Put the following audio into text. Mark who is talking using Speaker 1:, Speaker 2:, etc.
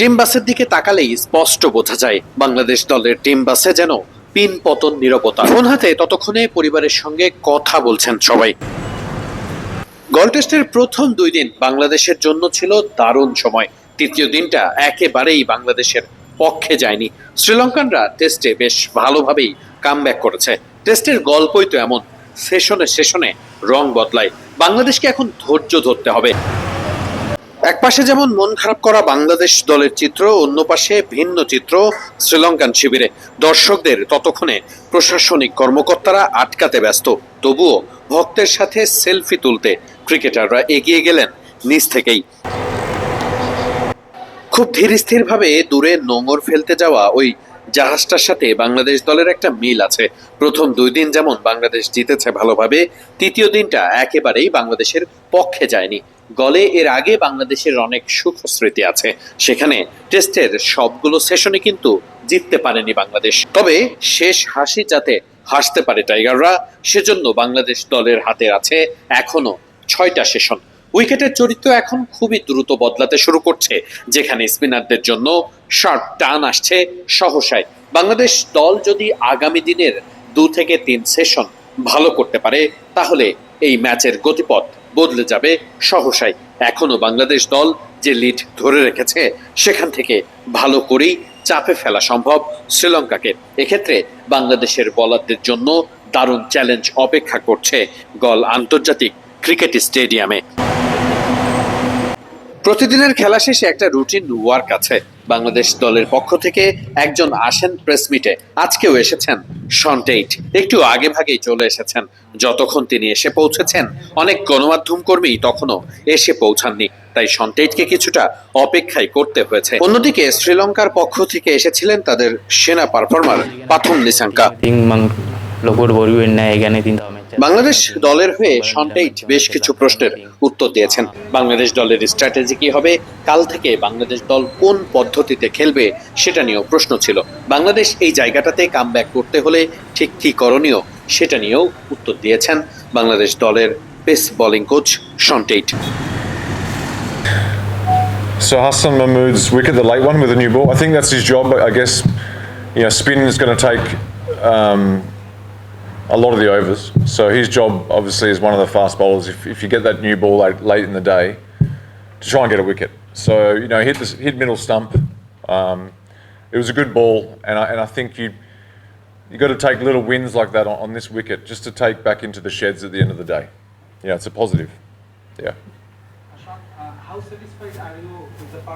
Speaker 1: Team বাসের দিকে তাকালেই স্পষ্ট বোঝা যায়, বাংলাদেশ দলের টিম বাসে যেন পিন পতন নিরবতা। ফোন হাতে ততক্ষণে পরিবারের সঙ্গে কথা বলছেন সবাই। গল টেস্টের প্রথম দুই দিন বাংলাদেশের জন্য ছিল দারুণ সময়। তৃতীয় দিনটা একেবারেই বাংলাদেশের পক্ষে যায়নি। শ্রীলঙ্কানরা টেস্টে বেশ ভালোভাবেই কামব্যাক করেছে। টেস্টের গল্পই তো এমন, সেশনে সেশনে রং বদলায়। বাংলাদেশকে এখন ধৈর্য ধরতে হবে। এক পাশে যেমন মন খারাপ করা বাংলাদেশ দলের চিত্র, অন্য পাশে ভিন্ন চিত্র শ্রীলঙ্কান শিবিরে। দর্শকদের ততক্ষণে প্রশাসনিক কর্মকর্তারা আটকাতে ব্যস্ত। তবুও ভক্তের সাথে সেলফি তুলতে ক্রিকেটাররা এগিয়ে গেলেন নিজ থেকেই। খুব ধীর স্থিরভাবে দূরে নোঙর ফেলতে যাওয়া ওই জাহাজটার সাথে বাংলাদেশ দলের একটা মিল আছে। প্রথম দুই দিন যেমন বাংলাদেশ জিতেছে ভালোভাবে, তৃতীয় দিনটা একেবারেই বাংলাদেশের পক্ষে যায়নি। গলে এর আগে বাংলাদেশের অনেক সুখ স্মৃতি আছে। সেখানে টেস্টের সবগুলো সেশনে কিন্তু জিততে পারেনি বাংলাদেশ। তবে শেষ হাসি যাতে হাসতে পারে টাইগাররা, সেজন্য বাংলাদেশ দলের হাতে আছে এখনও ছয়টা সেশন। উইকেটের চরিত্র এখন খুবই দ্রুত বদলাতে শুরু করছে, যেখানে স্পিনারদের জন্য শার্ট টান আসছে সহসায়। বাংলাদেশ দল যদি আগামী দিনের দু থেকে তিন সেশন ভালো করতে পারে, তাহলে এই ম্যাচের গতিপথ বদলে যাবে সহসায়। এখনও বাংলাদেশ দল যে লিড ধরে রেখেছে, সেখান থেকে ভালো করেই চাপে ফেলা সম্ভব শ্রীলঙ্কাকে। এক্ষেত্রে বাংলাদেশের বলারদের জন্য দারুণ চ্যালেঞ্জ অপেক্ষা করছে গল আন্তর্জাতিক ক্রিকেট স্টেডিয়ামে। প্রতিদিনের খেলা শেষে একটা রুটিন ওয়ার্ক আছে। বাংলাদেশ দলের পক্ষ থেকে একজন আসেন প্রেস মিটে। আজকেও এসেছেন সন্টেইট একটু আগে ভাগেই চলে এসেছেন। যতক্ষণ তিনি এসে পৌঁছেছেন, অনেক গণমাধ্যম কর্মী তখনও এসে পৌঁছাননি। তাই সন্টেইটকে কিছুটা অপেক্ষাই করতে হয়েছে। অন্যদিকে শ্রীলঙ্কার পক্ষ থেকে এসেছিলেন তাদের সেনা পারফর্মার পাথম লিসাঙ্কা। বাংলাদেশ দলের হয়ে সন্টেইট বেশ কিছু প্রশ্নের উত্তর দিয়েছেন বাংলাদেশ দলের স্ট্র্যাটেজি কি হবে কাল থেকে বাংলাদেশ দল কোন পদ্ধতিতে খেলবে সেটা নিয়েও প্রশ্ন ছিল বাংলাদেশ এই জায়গাটাতে কামব্যাক করতে হলে ঠিক কি করণীয় সেটা নিয়েও উত্তর দিয়েছেন বাংলাদেশ দলের pace bowling coach Shaun Tait
Speaker 2: So Hassan Mahmood's wicket, the late one with a new ball. I think that's his job. I guess you know spin is going to take um, a lot of the overs. So his job obviously is one of the fast bowlers. If, if you get that new ball late, late in the day, to try and get a wicket. So you know hit the hit middle stump. Um, it was a good ball, and I, and I think you you got to take little wins like that on, on this wicket just to take back into the sheds at the end of the day. Yeah, it's a positive. Yeah.
Speaker 3: Ashok, uh, how satisfied are you with the?